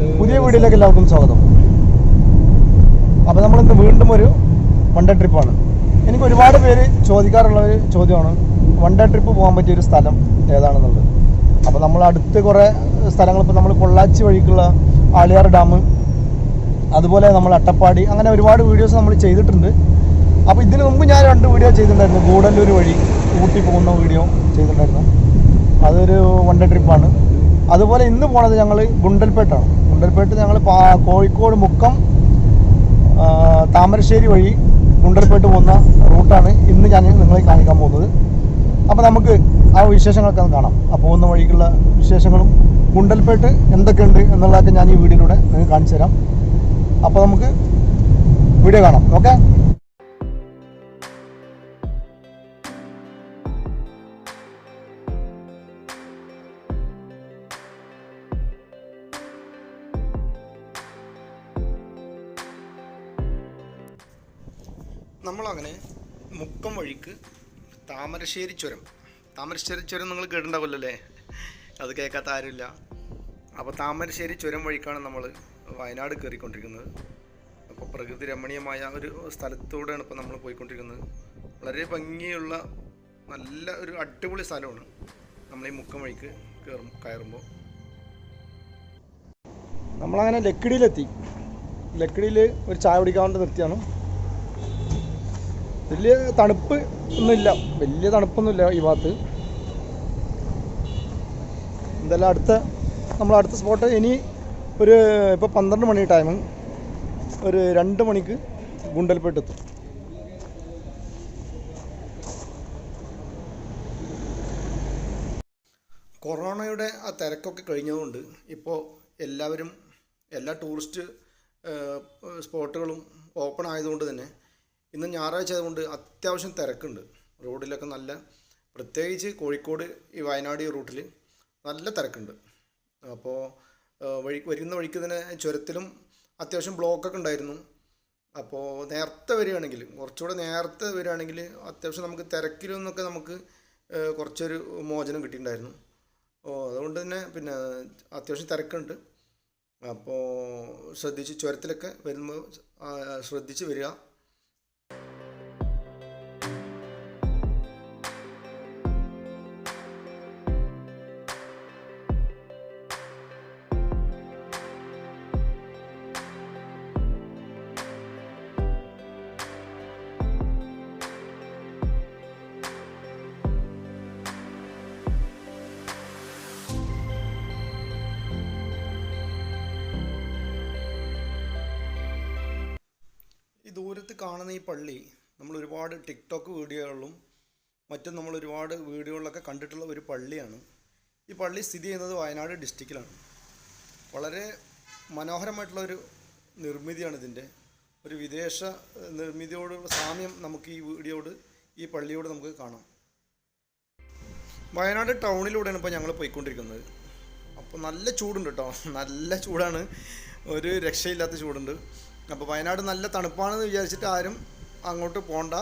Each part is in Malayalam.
പുതിയ വീഡിയോയിലേക്ക് എല്ലാവർക്കും സ്വാഗതം. അപ്പോൾ നമ്മളിന്ന് വീണ്ടും ഒരു വൺ ഡേ ട്രിപ്പാണ് എനിക്ക് ഒരുപാട് പേര് ചോദിക്കാറുള്ള ഒരു ചോദ്യമാണ് വൺ ഡേ ട്രിപ്പ് പോകാൻ പറ്റിയ ഒരു സ്ഥലം ഏതാണെന്നുള്ളത്? അപ്പോൾ നമ്മൾ അടുത്ത് കുറേ സ്ഥലങ്ങൾ ഇപ്പോൾ നമ്മൾ പൊള്ളാച്ചി വഴിക്കുള്ള ആളിയാർ ഡാം അതുപോലെ നമ്മൾ അട്ടപ്പാടി അങ്ങനെ ഒരുപാട് വീഡിയോസ് നമ്മൾ ചെയ്തിട്ടുണ്ട്. അപ്പോൾ ഇതിന് മുമ്പ് ഞാൻ രണ്ട് വീഡിയോ ചെയ്തിട്ടുണ്ടായിരുന്നു. ഗൂഡല്ലൂർ വഴി ഊട്ടി പോകുന്ന വീഡിയോ ചെയ്തിട്ടുണ്ടായിരുന്നു. അതൊരു വൺ ഡേ ട്രിപ്പാണ് അതുപോലെ ഇന്ന് പോണത് ഞങ്ങൾ ഗുണ്ടൽപേട്ടാണ്. ഗുണ്ടൽപേട്ട് ഞങ്ങൾ കോഴിക്കോട് മുക്കം താമരശ്ശേരി വഴി ഗുണ്ടൽപേട്ട് പോകുന്ന റൂട്ടാണ് ഇന്ന് ഞാൻ നിങ്ങളെ കാണിക്കാൻ പോകുന്നത്. അപ്പോൾ നമുക്ക് ആ വിശേഷങ്ങളൊക്കെ ഒന്ന് കാണാം. ആ പോകുന്ന വഴിക്കുള്ള വിശേഷങ്ങളും ഗുണ്ടൽപേട്ട് എന്തൊക്കെയുണ്ട് എന്നുള്ളതൊക്കെ ഞാൻ ഈ വീഡിയോയിലൂടെ നിങ്ങൾക്ക് കാണിച്ചു തരാം. അപ്പോൾ നമുക്ക് വീഡിയോ കാണാം. ഓക്കെ? മുക്കം വഴിക്ക് താമരശ്ശേരി ചുരം. താമരശ്ശേരി ചുരം നിങ്ങൾ കേട്ടിട്ടുണ്ടാവില്ലല്ലോ അല്ലേ? അത് കേൾക്കാത്ത ആരുമില്ല. അപ്പോൾ താമരശ്ശേരി ചുരം വഴിക്കാണ് നമ്മൾ വയനാട് കയറിക്കൊണ്ടിരിക്കുന്നത്. അപ്പോൾ പ്രകൃതി രമണീയമായ ഒരു സ്ഥലത്തൂടെയാണ് ഇപ്പോൾ നമ്മൾ പോയിക്കൊണ്ടിരിക്കുന്നത്. വളരെ ഭംഗിയുള്ള നല്ല ഒരു അടിപൊളി സ്ഥലമാണ് നമ്മൾ ഈ മുക്കം വഴിക്ക് കയറും കയറുമ്പോൾ. നമ്മളങ്ങനെ ലക്കിടിയിലെത്തി. ലക്കിടിയിൽ ഒരു ചായ കുടിക്കാൻ വേണ്ടി നിർത്തിയാണ്. വലിയ തണുപ്പ് ഒന്നുമില്ല. വലിയ തണുപ്പൊന്നുമില്ല ഈ ഭാഗത്ത്. എന്തായാലും അടുത്ത നമ്മൾ അടുത്ത സ്പോട്ട് ഇനി ഒരു ഇപ്പോൾ പന്ത്രണ്ട് മണി ടൈം ഒരു രണ്ട് മണിക്ക് ഗുണ്ടൽപേട്ട് എത്തും. കൊറോണയുടെ ആ തിരക്കൊക്കെ കഴിഞ്ഞതുകൊണ്ട് ഇപ്പോൾ എല്ലാവരും എല്ലാ ടൂറിസ്റ്റ് സ്പോട്ടുകളും ഓപ്പൺ ആയതുകൊണ്ട് തന്നെ ഇന്ന് ഞായറാഴ്ച ആയതുകൊണ്ട് അത്യാവശ്യം തിരക്കുണ്ട്. റോഡിലൊക്കെ നല്ല പ്രത്യേകിച്ച് കോഴിക്കോട് ഈ വയനാട് റൂട്ടിൽ നല്ല തിരക്കുണ്ട്. അപ്പോൾ വഴി വരുന്ന വഴിക്ക് തന്നെ ചുരത്തിലും അത്യാവശ്യം ബ്ലോക്കൊക്കെ ഉണ്ടായിരുന്നു. അപ്പോൾ നേരത്തെ വരികയാണെങ്കിൽ കുറച്ചുകൂടെ നേരത്തെ വരികയാണെങ്കിൽ അത്യാവശ്യം നമുക്ക് തിരക്കിൽ നിന്നൊക്കെ നമുക്ക് കുറച്ചൊരു മോചനം കിട്ടിയിട്ടുണ്ടായിരുന്നു. ഓ അതുകൊണ്ട് തന്നെ പിന്നെ അത്യാവശ്യം തിരക്കുണ്ട്. അപ്പോൾ ശ്രദ്ധിച്ച് ചുരത്തിലൊക്കെ വരുമ്പോൾ ശ്രദ്ധിച്ച് വരിക. ഈ ദൂരത്ത് കാണുന്ന ഈ പള്ളി നമ്മൾ ഒരുപാട് ടിക്ടോക്ക് വീഡിയോകളിലും മറ്റും നമ്മൾ ഒരുപാട് വീഡിയോകളിലൊക്കെ കണ്ടിട്ടുള്ള ഒരു പള്ളിയാണ്. ഈ പള്ളി സ്ഥിതി ചെയ്യുന്നത് വയനാട് ഡിസ്ട്രിക്റ്റിലാണ്. വളരെ മനോഹരമായിട്ടുള്ള ഒരു നിർമ്മിതിയാണ് ഇതിന്റെ. ഒരു വിദേശ നിർമ്മിതിയോടുള്ള സാമ്യം നമുക്ക് ഈ വീഡിയോട് ഈ പള്ളിയോട് നമുക്ക് കാണാം. വയനാട് ടൗണിലൂടെയാണ് ഇപ്പോൾ ഞങ്ങൾ പോയിക്കൊണ്ടിരിക്കുന്നത്. അപ്പോൾ നല്ല ചൂടുണ്ട് കേട്ടോ. നല്ല ചൂടാണ്. ഒരു രക്ഷയില്ലാത്ത ചൂടുണ്ട്. അപ്പോൾ വയനാട് നല്ല തണുപ്പാണെന്ന് വിചാരിച്ചിട്ട് ആരും അങ്ങോട്ട് പോകണ്ട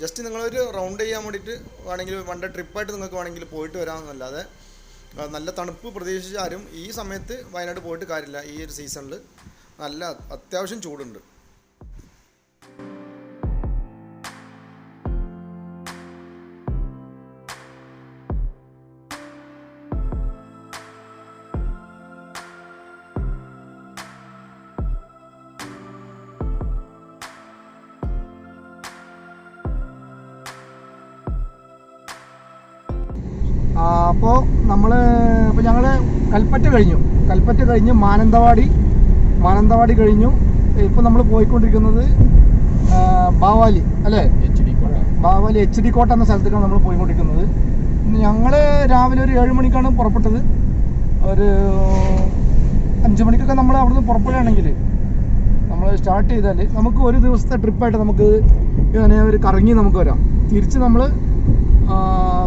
ജസ്റ്റ് നിങ്ങളൊരു റൗണ്ട് ചെയ്യാൻ വേണ്ടിയിട്ട് വേണമെങ്കിൽ വൺ ഡേ ട്രിപ്പായിട്ട് നിങ്ങൾക്ക് വേണമെങ്കിൽ പോയിട്ട് വരാമെന്നല്ലാതെ നല്ല തണുപ്പ് പ്രതീക്ഷിച്ച് ആരും ഈ സമയത്ത് വയനാട് പോയിട്ട് കാര്യമില്ല ഈ ഒരു സീസണിൽ നല്ല അത്യാവശ്യം ചൂടുണ്ട്. അപ്പോൾ നമ്മൾ ഇപ്പോൾ ഞങ്ങൾ കൽപ്പറ്റ കഴിഞ്ഞു. കൽപ്പറ്റ കഴിഞ്ഞ് മാനന്തവാടി മാനന്തവാടി കഴിഞ്ഞു. ഇപ്പോൾ നമ്മൾ പോയിക്കൊണ്ടിരിക്കുന്നത് ബാവാലി അല്ലേ? ബാവാലി എച്ച് ഡി കോട്ട എന്ന സ്ഥലത്തേക്കാണ് നമ്മൾ പോയിക്കൊണ്ടിരിക്കുന്നത്. ഞങ്ങൾ രാവിലെ ഒരു ഏഴ് മണിക്കാണ് പുറപ്പെട്ടത്. ഒരു അഞ്ച് മണിക്കൊക്കെ നമ്മൾ അവിടുന്ന് പുറപ്പെടുകയാണെങ്കിൽ നമ്മൾ സ്റ്റാർട്ട് ചെയ്താൽ നമുക്ക് ഒരു ദിവസത്തെ ട്രിപ്പായിട്ട് നമുക്ക് ഇങ്ങനെ ഒരു കറങ്ങി നമുക്ക് വരാം. തിരിച്ച് നമ്മൾ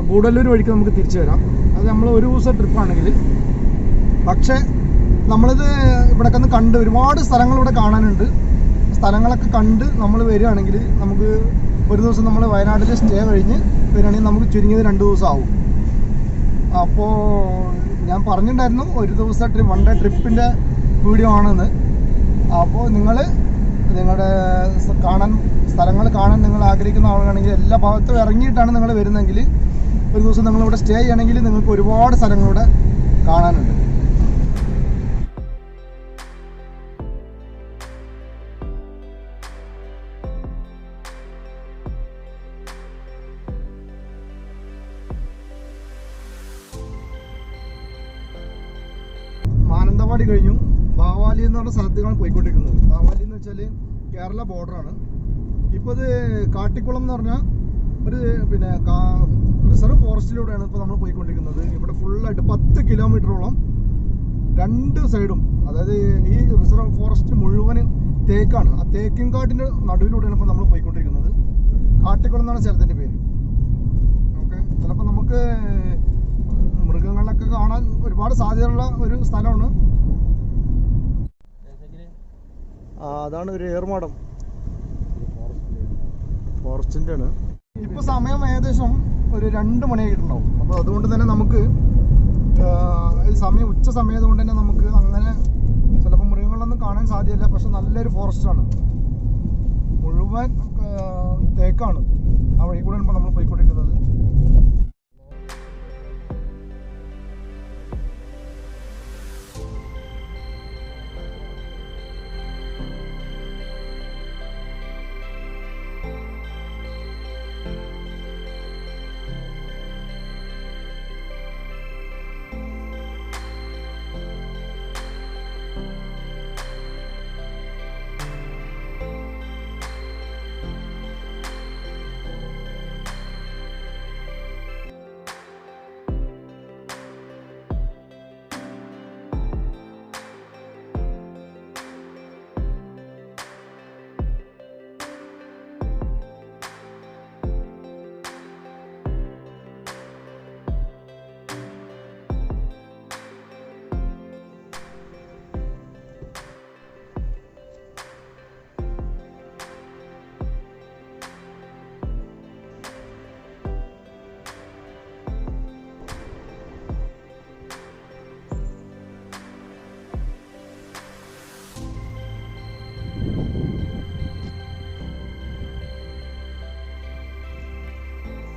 ഗൂഡല്ലൂർ വഴിക്ക് നമുക്ക് തിരിച്ചു വരാം. അത് നമ്മൾ ഒരു ദിവസം ട്രിപ്പാണെങ്കിൽ പക്ഷേ നമ്മളിത് ഇവിടെയൊക്കെ ഒന്ന് കണ്ട് ഒരുപാട് സ്ഥലങ്ങൾ ഇവിടെ കാണാനുണ്ട്. സ്ഥലങ്ങളൊക്കെ കണ്ട് നമ്മൾ വരികയാണെങ്കിൽ നമുക്ക് ഒരു ദിവസം നമ്മൾ വയനാട്ടിൽ സ്റ്റേ കഴിഞ്ഞ് വരികയാണെങ്കിൽ നമുക്ക് ചുരുങ്ങിയത് രണ്ട് ദിവസം ആവും. അപ്പോൾ ഞാൻ പറഞ്ഞിട്ടുണ്ടായിരുന്നു ഒരു ദിവസം ട്രിപ്പ് വൺ ഡേ ട്രിപ്പിന്റെ വീഡിയോ ആണെന്ന്. അപ്പോൾ നിങ്ങൾ നിങ്ങളുടെ കാണാൻ സ്ഥലങ്ങൾ കാണാൻ നിങ്ങൾ ആഗ്രഹിക്കുന്ന ആളുകളാണെങ്കിൽ എല്ലാ ഭാഗത്തും ഇറങ്ങിയിട്ടാണ് നിങ്ങൾ വരുന്നതെങ്കിൽ ഒരു ദിവസം നിങ്ങളിവിടെ സ്റ്റേ ചെയ്യണമെങ്കിൽ നിങ്ങൾക്ക് ഒരുപാട് സ്ഥലങ്ങളിവിടെ കാണാനുണ്ട്. മാനന്തവാടി കഴിഞ്ഞു. ബാവാലി എന്ന് പറഞ്ഞ സ്ഥലത്തേക്കാണ് പോയിക്കൊണ്ടിരിക്കുന്നത്. ബാവാലി എന്ന് വെച്ചാൽ കേരള ബോർഡറാണ് ഇപ്പോൾ ഇത് കാട്ടിക്കുളം എന്ന് പറഞ്ഞാൽ ഒരു പിന്നെ റിസർവ് ഫോറസ്റ്റിലൂടെയാണ് ഇപ്പോൾ നമ്മൾ പോയിക്കൊണ്ടിരിക്കുന്നത്. ഇവിടെ ഫുള്ളായിട്ട് പത്ത് കിലോമീറ്ററോളം രണ്ട് സൈഡും അതായത് ഈ റിസർവ് ഫോറസ്റ്റ് മുഴുവൻ തേക്കാണ്. ആ തേക്കിൻ കാട്ടിന്റെ നടുവിലൂടെയാണ് ഇപ്പോൾ നമ്മൾ പോയിക്കൊണ്ടിരിക്കുന്നത്. കാട്ടിക്കുളം എന്നാണ് സ്ഥലത്തിന്റെ പേര്. ഓക്കെ. ചിലപ്പോൾ നമുക്ക് മൃഗങ്ങളൊക്കെ കാണാൻ ഒരുപാട് സാധ്യതയുള്ള ഒരു സ്ഥലമാണ്. അതാണ് ഒരു ഏർമാടം. ഫോറസ്റ്റിന്റെ ആണ് ഇപ്പൊ സമയം ഏകദേശം ഒരു രണ്ട് മണിയായിട്ടുണ്ടാവും. അപ്പോൾ അതുകൊണ്ട് തന്നെ നമുക്ക് സമയം ഉച്ച സമയം കൊണ്ട് തന്നെ നമുക്ക് അങ്ങനെ ചിലപ്പോൾ മൃഗങ്ങളൊന്നും കാണാൻ സാധ്യല്ല. പക്ഷെ നല്ലൊരു ഫോറസ്റ്റ് ആണ് മുഴുവൻ തേക്കാണ്. ആ വഴി കൂടെ നമ്മൾ പോയിക്കൊണ്ടിരിക്കുന്നത്.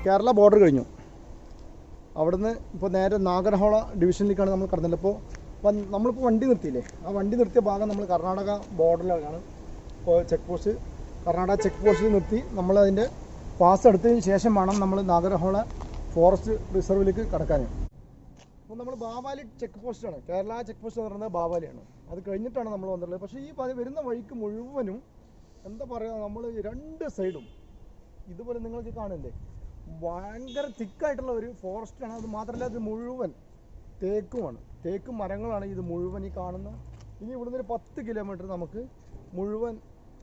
കേരള ബോർഡർ കഴിഞ്ഞു. അവിടുന്ന് ഇപ്പോൾ നേരെ നാഗർഹോള ഡിവിഷനിലേക്കാണ് നമ്മൾ കടന്നത്. ഇപ്പോൾ നമ്മളിപ്പോൾ വണ്ടി നിർത്തിയില്ലേ? ആ വണ്ടി നിർത്തിയ ഭാഗം നമ്മൾ കർണാടക ബോർഡറിലാണ് ഇപ്പോൾ ചെക്ക് പോസ്റ്റ് കർണാടക ചെക്ക് പോസ്റ്റിൽ നിർത്തി. നമ്മൾ അതിന്റെ പാസ് എടുത്തതിന് ശേഷം വേണം നമ്മൾ നാഗർഹോള ഫോറസ്റ്റ് റിസർവിലേക്ക് കടക്കാൻ. അപ്പോൾ നമ്മൾ ബാവാലി ചെക്ക് പോസ്റ്റാണ് കേരള ചെക്ക് പോസ്റ്റ് എന്ന് പറയുന്നത് ബാവാലിയാണ്. അത് കഴിഞ്ഞിട്ടാണ് നമ്മൾ വന്നിട്ടുള്ളത്. പക്ഷേ ഈ വരുന്ന വഴിക്ക് മുഴുവനും എന്താ പറയുക? നമ്മൾ രണ്ട് സൈഡും ഇതുപോലെ നിങ്ങൾക്ക് കാണില്ലേ ഭയങ്കര തിക്കായിട്ടുള്ള ഒരു ഫോറസ്റ്റാണ് അത് മാത്രമല്ല ഇത് മുഴുവൻ തേക്കുമാണ്. തേക്കും മരങ്ങളാണ് ഇത് മുഴുവൻ ഈ കാണുന്ന. ഇനി ഇവിടുന്ന് ഒരു പത്ത് കിലോമീറ്റർ നമുക്ക് മുഴുവൻ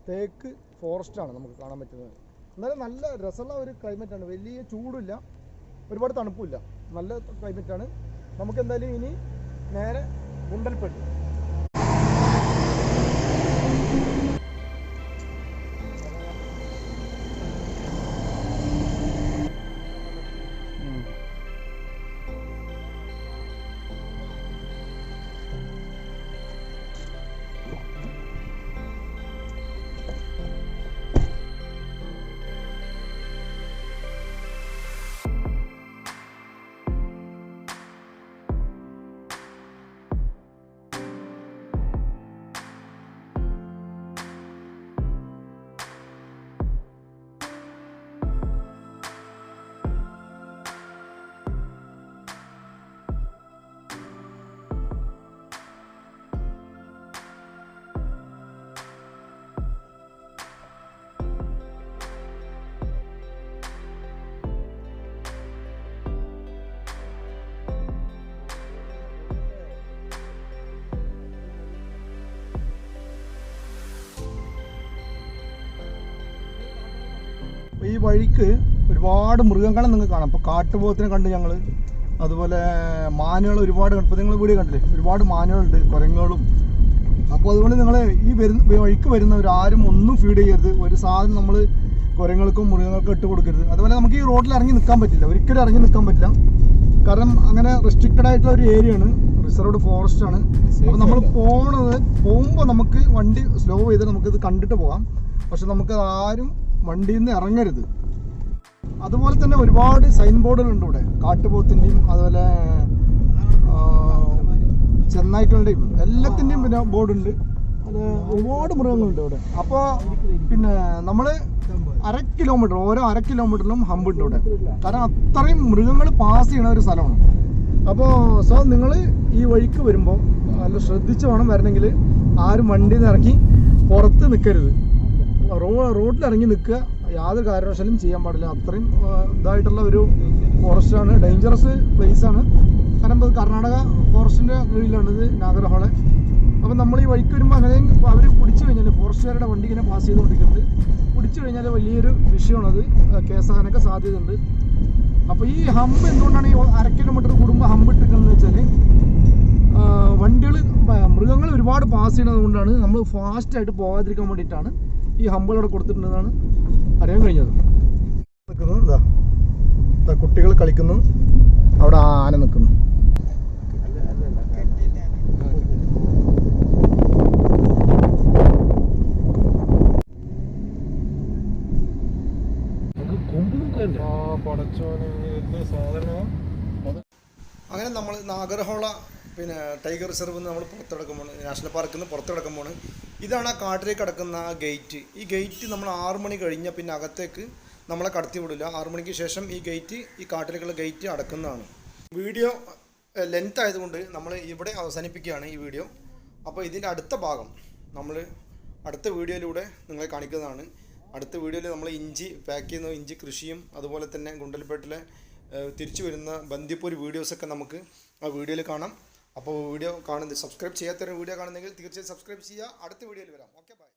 തേക്ക് ഫോറസ്റ്റാണ് നമുക്ക് കാണാൻ പറ്റുന്നത്. എന്നാലും നല്ല രസമുള്ള ഒരു ക്ലൈമറ്റാണ് വലിയ ചൂടില്ല. ഒരുപാട് തണുപ്പില്ല നല്ല ക്ലൈമറ്റാണ് നമുക്ക് എന്തായാലും ഇനി നേരെ ഗുണ്ടൽപ്പെട്ട് ഈ വഴിക്ക് ഒരുപാട് മൃഗങ്ങളെ നിങ്ങൾക്ക് കാണാം. അപ്പോൾ കാട്ടുപോത്തിനെ കണ്ട് ഞങ്ങൾ അതുപോലെ മാനുകൾ ഒരുപാട് ഇപ്പോൾ നിങ്ങൾ വീട് കണ്ടില്ലേ? ഒരുപാട് മാനുകളുണ്ട് കുരങ്ങുകളും. അപ്പോൾ അതുകൊണ്ട് നിങ്ങൾ ഈ വരുന്ന വഴിക്ക് വരുന്നവർ ആരും ഒന്നും ഫീഡ് ചെയ്യരുത്. ഒരു സാധനം നമ്മൾ കുരങ്ങൾക്കും മൃഗങ്ങൾക്കും ഇട്ട് കൊടുക്കരുത്. അതുപോലെ നമുക്ക് ഈ റോഡിൽ ഇറങ്ങി നിൽക്കാൻ പറ്റില്ല. ഒരിക്കലും ഇറങ്ങി നിൽക്കാൻ പറ്റില്ല. കാരണം അങ്ങനെ റെസ്ട്രിക്റ്റഡ് ആയിട്ടുള്ള ഒരു ഏരിയയാണ് റിസർവ്ഡ് ഫോറസ്റ്റ് ആണ്. അപ്പോൾ നമ്മൾ പോണത് പോകുമ്പോൾ നമുക്ക് വണ്ടി സ്ലോ ചെയ്ത് നമുക്കിത് കണ്ടിട്ട് പോകാം. പക്ഷെ നമുക്ക് ആരും വണ്ടിയിൽ നിന്ന് ഇറങ്ങരുത്. അതുപോലെ തന്നെ ഒരുപാട് സൈൻ ബോർഡുകളുണ്ട് ഇവിടെ. കാട്ടുപോത്തിന്റെയും അതുപോലെ ചെന്നായ്ക്കളുടെയും എല്ലാത്തിന്റെയും പിന്നെ ബോർഡുണ്ട്. അത് ഒരുപാട് മൃഗങ്ങളുണ്ട് ഇവിടെ. അപ്പോൾ പിന്നെ നമ്മൾ അര കിലോമീറ്റർ ഓരോ അര കിലോമീറ്ററിലും ഹമ്പുണ്ട് ഇവിടെ. കാരണം അത്രയും മൃഗങ്ങൾ പാസ് ചെയ്യണ ഒരു സ്ഥലമാണ്. അപ്പോൾ സോ നിങ്ങൾ ഈ വഴിക്ക് വരുമ്പോൾ നല്ല ശ്രദ്ധിച്ച് വേണം വരണമെങ്കിൽ ആരും വണ്ടിയിൽ നിന്ന് ഇറങ്ങി പുറത്ത് നിൽക്കരുത് റോഡിൽ ഇറങ്ങി നിൽക്കുക യാതൊരു കാരണവശാലും ചെയ്യാൻ പാടില്ല. അത്രയും ഇതായിട്ടുള്ള ഒരു ഫോറസ്റ്റാണ് ഡേഞ്ചറസ് ആണ്. കാരണം കർണാടക ഫോറസ്റ്റിന്റെ കീഴിലാണ് ഇത് നാഗർഹോളെ അപ്പം നമ്മൾ ഈ വഴിക്ക് വരുമ്പോൾ അങ്ങനെ അവർ പിടിച്ചു കഴിഞ്ഞാൽ ഫോറസ്റ്റുകാരുടെ വണ്ടി ഇങ്ങനെ പാസ് ചെയ്തുകൊണ്ടിരിക്കുന്നത് പിടിച്ചു കഴിഞ്ഞാൽ വലിയൊരു വിഷയമാണത് കേസാകാനൊക്കെ സാധ്യതയുണ്ട്. അപ്പോൾ ഈ ഹമ്പ് എന്തുകൊണ്ടാണ് ഈ അര കിലോമീറ്റർ കൂടുമ്പോൾ ഹമ്പ് ഇട്ടിരിക്കുന്നത് വെച്ചാൽ വണ്ടികൾ മൃഗങ്ങൾ ഒരുപാട് പാസ് ചെയ്യുന്നത് കൊണ്ടാണ് നമ്മൾ ഫാസ്റ്റായിട്ട് പോകാതിരിക്കാൻ വേണ്ടിയിട്ടാണ്. ഈ ഹമ്പുകൾ അവിടെ കൊടുത്തിട്ടുണ്ടെന്നാണ് അറിയാൻ കഴിഞ്ഞത്. നിൽക്കുന്നു ഇതാ കുട്ടികൾ കളിക്കുന്നു. അവിടെ ആന നിൽക്കുന്നു. അങ്ങനെ നമ്മൾ നാഗർഹോള പിന്നെ ടൈഗർ റിസർവ് നമ്മൾ പുറത്തെടുക്കുമ്പോൾ നാഷണൽ പാർക്കിൽ നിന്ന് പുറത്തിടക്കുമ്പോൾ ഇതാണ് ആ കാട്ടിലേക്ക് കിടക്കുന്ന ആ ഗേറ്റ് ഈ ഗേറ്റ് നമ്മൾ ആറു മണി കഴിഞ്ഞാൽ പിന്നെ അകത്തേക്ക് നമ്മളെ കടത്തി വിടില്ല. ആറു മണിക്ക് ശേഷം ഈ ഗേറ്റ് ഈ കാട്ടിലേക്കുള്ള ഗേറ്റ് അടക്കുന്നതാണ്. വീഡിയോ ലെങ്ത് ആയതുകൊണ്ട് നമ്മൾ ഇവിടെ അവസാനിപ്പിക്കുകയാണ് ഈ വീഡിയോ. അപ്പോൾ ഇതിന്റെ അടുത്ത ഭാഗം നമ്മൾ അടുത്ത വീഡിയോയിലൂടെ നിങ്ങളെ കാണിക്കുന്നതാണ്. അടുത്ത വീഡിയോയിൽ നമ്മൾ ഇഞ്ചി പാക്ക് ചെയ്യുന്ന. ഇഞ്ചി കൃഷിയും അതുപോലെ തന്നെ ഗുണ്ടൽപേട്ടിലെ തിരിച്ചു വരുന്ന ബന്ദിപ്പൂർ വീഡിയോസൊക്കെ നമുക്ക് ആ വീഡിയോയിൽ കാണാം. അപ്പോൾ വീഡിയോ കാണുന്നത് സബ്സ്ക്രൈബ് ചെയ്യാത്തൊരു വീഡിയോ കാണുന്നെങ്കിൽ തീർച്ചയായും സബ്സ്ക്രൈബ് ചെയ്യുക. അടുത്ത വീഡിയോയിൽ വരാം. Okay bye